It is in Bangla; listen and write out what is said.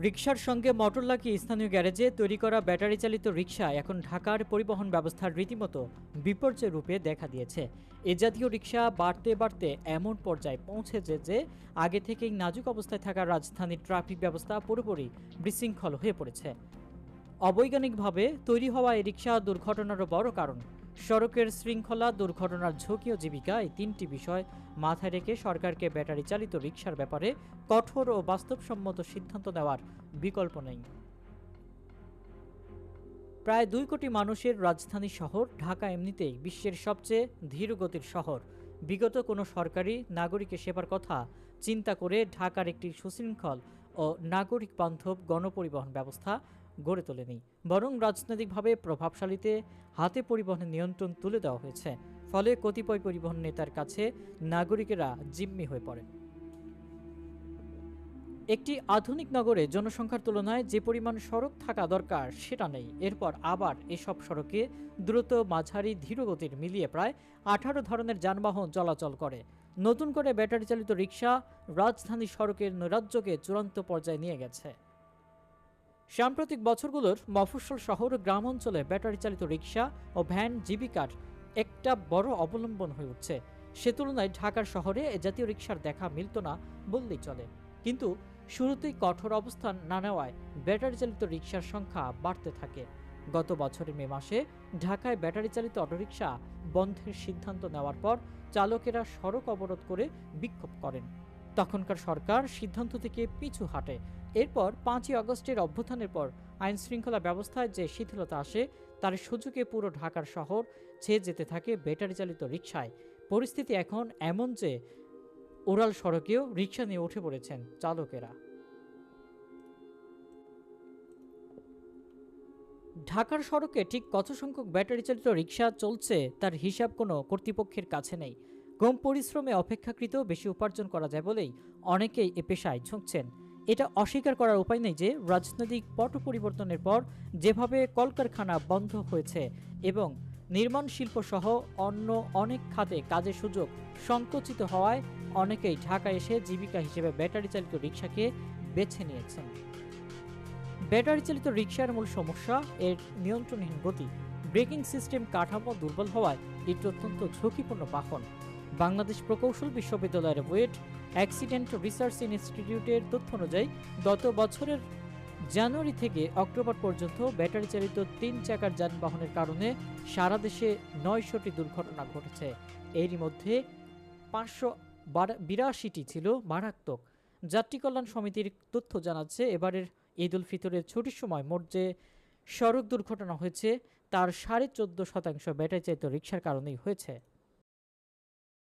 রিকশার সঙ্গে মোটর লাগিয়ে স্থানীয় গ্যারেজে তৈরি করা ব্যাটারি চালিত রিকশা এখন ঢাকার পরিবহন ব্যবস্থার রীতিমতো বিপর্যয় রূপে দেখা দিয়েছে। এ জাতীয় রিকশা বাড়তে বাড়তে এমন পর্যায়ে পৌঁছেছে যে, আগে থেকেই নাজুক অবস্থায় থাকা রাজধানীর ট্রাফিক ব্যবস্থা পুরোপুরি বিশৃঙ্খল হয়ে পড়েছে। অবৈজ্ঞানিকভাবে তৈরি হওয়া এই রিকশা দুর্ঘটনারও বড় কারণ। সড়কের শৃঙ্খলা, দুর্ঘটনার ঝুঁকি ও জীবিকা এই তিনটি বিষয় মাথায় রেখে সরকারকে ব্যাটারি চালিত রিকশার ব্যাপারে কঠোর ও বাস্তবসম্মত সিদ্ধান্ত নেওয়ার বিকল্প নেই। প্রায় দুই কোটি মানুষের রাজধানী শহর ঢাকা এমনিতেই বিশ্বের সবচেয়ে ধীরগতির শহর। বিগত কোনো সরকারি নাগরিকের সেবার কথা চিন্তা করে ঢাকার একটি সুশৃঙ্খল ও নাগরিক বান্ধব গণপরিবহন ব্যবস্থা গড়ে তোলেনি। বরং রাজনৈতিকভাবে প্রভাবশালীতে হাতে পরিবহনের নিয়ন্ত্রণ তুলে দেওয়া হয়েছে। ফলে কতিপয় পরিবহন নেতার কাছে নাগরিকেরা জিম্মি হয়ে পড়ে একটি আধুনিক নগরে জনসংখ্যার তুলনায় যে পরিমাণ সড়ক থাকা দরকার সেটা নেই। এরপর আবার এসব সড়কে দ্রুত মাঝারি ধীরগতির মিলিয়ে প্রায় আঠারো ধরনের যানবাহন চলাচল করে। নতুন করে ব্যাটারি চালিত রিক্সা রাজধানী সড়কের নৈরাজ্যকে চূড়ান্ত পর্যায়ে নিয়ে গেছে। সাম্প্রতিক বছরগুলোর মফস্বল শহর গ্রাম অঞ্চলে ব্যাটারি চালিত রিক্সা ও ভ্যান জীবিকার একটা বড় অবলম্বন হয়ে উঠছে। সে তুলনায় ঢাকার শহরে জাতীয় রিক্সার দেখা মিলত না বললেই চলে। কিন্তু শুরুতেই কঠোর অবস্থান না নেওয়ায় ব্যাটারি চালিত রিক্সার সংখ্যা বাড়তে থাকে। গত বছরের মে মাসে ঢাকায় ব্যাটারি চালিত অটোরিকশা বন্ধের সিদ্ধান্ত নেওয়ার পর চালকেরা সড়ক অবরোধ করে বিক্ষোভ করেন। তখনকার সরকার সিদ্ধান্ত থেকে পিছু হাঁটে। এরপর পাঁচই আগস্টের অভ্যুত্থানের পর আইন শৃঙ্খলা ব্যবস্থায় যে শিথিলতা আসে, তার সুযোগে পুরো ঢাকার শহর ছেয়ে যেতে থাকে ব্যাটারি চালিত রিক্সায় পরিস্থিতি এখন এমন যে ওরাল সড়কেও রিক্সা নিয়ে উঠে পড়েছেন চালকেরা। ঢাকার সড়কে ঠিক কত সংখ্যক ব্যাটারি চালিত রিক্সা চলছে, তার হিসাব কোনো কর্তৃপক্ষের কাছে নেই। কম পরিশ্রমে অপেক্ষাকৃত বেশি উপার্জন করা যায় বলেই অনেকেই এ পেশায় ঝুঁকছেন। এটা অস্বীকার করার উপায় নেই যে রাজনৈতিক পট পরিবর্তনের পর যেভাবে কলকারখানা বন্ধ হয়েছে এবং নির্মাণ শিল্প সহ অন্য অনেক খাতে কাজের সুযোগ সংকুচিত হওয়ায় অনেকেই ঢাকা এসে জীবিকা হিসেবে ব্যাটারি চালিত রিক্সাকে বেছে নিয়েছেন। ব্যাটারি চালিত রিক্সার মূল সমস্যা এর নিয়ন্ত্রণহীন গতি। ব্রেকিং সিস্টেম কাঠামো দুর্বল হওয়ায় এটি অত্যন্ত ঝুঁকিপূর্ণ বাহন। বাংলাদেশ প্রকৌশল বিশ্ববিদ্যালয়ের ওয়েট অ্যাক্সিডেন্ট রিসার্চ ইনস্টিটিউটের তথ্য অনুযায়ী, গত বছরের জানুয়ারি থেকে অক্টোবর পর্যন্ত ব্যাটারি চালিত তিন চাকার যানবাহনের কারণে সারা দেশে নয়শোটি দুর্ঘটনা ঘটেছে। এরই মধ্যে পাঁচশো বিরাশিটি ছিল মারাত্মক। যাত্রী কল্যাণ সমিতির তথ্য জানাচ্ছে, এবারের ঈদ উল ফিতরের ছুটির সময় মোট যে সড়ক দুর্ঘটনা হয়েছে, তার সাড়ে চোদ্দ শতাংশ ব্যাটারি চালিত রিক্সার কারণেই হয়েছে।